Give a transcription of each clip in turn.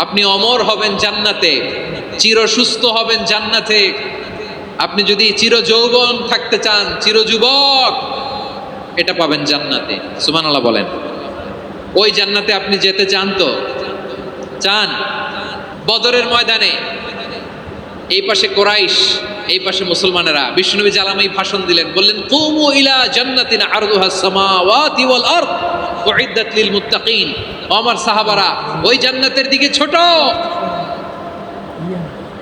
আপনি অমর হবেন জান্নাতে, চির সুস্থ হবেন জান্নাতে। আপনি যদি চির যৌবন থাকতে চান, চির যুবক, এটা পাবেন জান্নাতে। সুমান আল্লাহ বলেন। ওই জান্নাতে আপনি যেতে চান তো? চান? বদরের ময়দানে? এই পাশে কোরাইশ, এই পাশে মুসলমানেরা। বিষ্ণুনবী জালামাই ভাষণ দিলেন, বললেন, কুমু ইলা জান্নাতিন আরদুহা সামাওয়াতি ওয়াল আরদ, উইদ্দাত লিল মুত্তাকিন। আমার সাহাবারা, ওই জান্নাতের দিকে ছোট।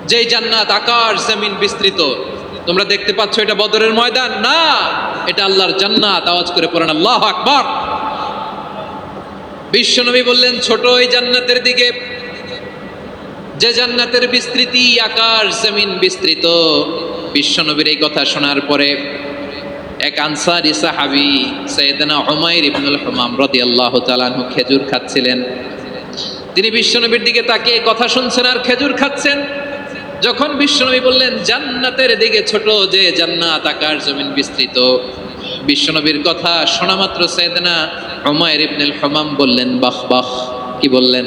যেই জান্নাত আকাশ, জমিন বিস্তৃত। তোমরা দেখতে পাচ্ছ এটা বদরের ময়দান। না, এটা আল্লাহর জান্নাত। আওয়াজ করে পড়েন, আল্লাহ আকবার। বিশ্বনবী বললেন, ছোট ওই জান্নাতের দিকে। যে জান্নাতের বিস্তৃতি আকাশ, জমিন বিস্তৃত। বিশ্বনবীর এই কথা শোনার পরে এক আনসারি সাহাবি সৈয়দনা হুমায়ুর ইবনুল হুমাম রাদিয়াল্লাহু আল্লাহ আনহু খেজুর খাচ্ছিলেন। তিনি বিশ্বনবীর দিকে তাকিয়ে কথা শুনছেন আর খেজুর খাচ্ছেন। যখন বিশ্বনবী বললেন, জান্নাতের দিকে ছোট যে জান্নাত আকার জমিন বিস্তৃত। বিশ্বনবীর কথা শোনা মাত্র সৈয়দনা হুমায়ুর ইবনুল হুমাম বললেন, বাহ বাহ। কি বললেন?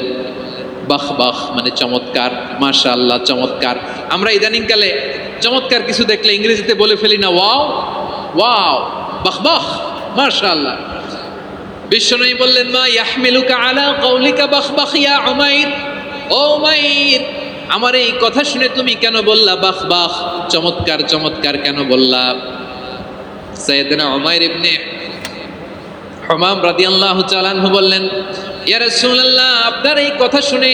বাহ বাহ মানে চমৎকার। মাশা আল্লাহ চমৎকার। আমরা ইদানিংকালে চমৎকার কিছু দেখলে ইংরেজিতে বলে ফেলি না, ওয়াও। ওয়াও, বাহ বাহ মাশা আল্লাহ বিশ্বনবী বললেন, মা ইয়াহমিলুকা আলা কওলিকা বাহ বাহ, ইয়া উমাইর? ও উমাইর, আমার এই কথা শুনে তুমি কেন বললা বাহ বাহ, চমৎকার চমৎকার কেন বললা? সৈয়দনা উমাইর ইবনে হমাম রাদিয়াল্লাহু চালানহু বললেন, ইয়া রাসূলুল্লাহ, আপনার এই কথা শুনে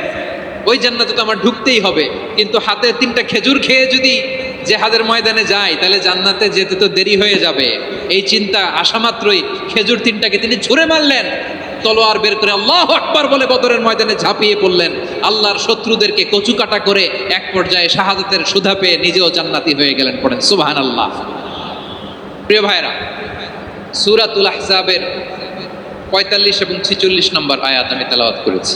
ওই জান্নাতে তো আমার ঢুকতেই হবে। কিন্তু হাতে তিনটা খেজুর খেয়ে যদি জেহাদের ময়দানে যাই তাহলে জান্নাতে যেতে তো দেরি হয়ে যাবে। এই চিন্তা আসা মাত্রই খেজুর তিনটাকে তিনি ছুঁড়ে মারলেন। তলোয়ার বের করে আল্লাহ আকবার বলে বদরের ময়দানে ঝাঁপিয়ে পড়লেন। আল্লাহর শত্রুদেরকে কচু কাটা করে এক পর্যায়ে শাহাদাতের সুধা পেয়ে নিজেও জান্নাতি হয়ে গেলেন পড়েন। সুবাহান আল্লাহ প্রিয় ভাইরা, সুরাতুল আহজাবের পঁয়তাল্লিশ এবং ছিচল্লিশ নম্বর আয়াত আমি তেলাওয়াত করেছি।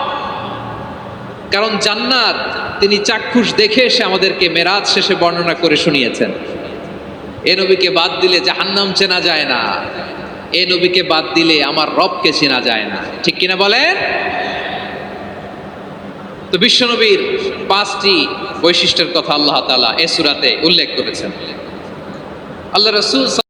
কারণ জান্নাত, তিনি চাক্ষুষ দেখে এসে আমাদেরকে মেরাজ শেষে বর্ণনা করে শুনিয়েছেন। এ নবীকে বাদ দিলে জাহান্নাম চেনা যায় না। এ নবীকে বাদ দিলে আমার রবকে চেনা যায় না। ঠিক কিনা বলেন? তো বিশ্বনবীর পাঁচটি বৈশিষ্ট্যের কথা আল্লাহ তালা এ সুরাতে উল্লেখ করেছেন। আল্লাহ রসুল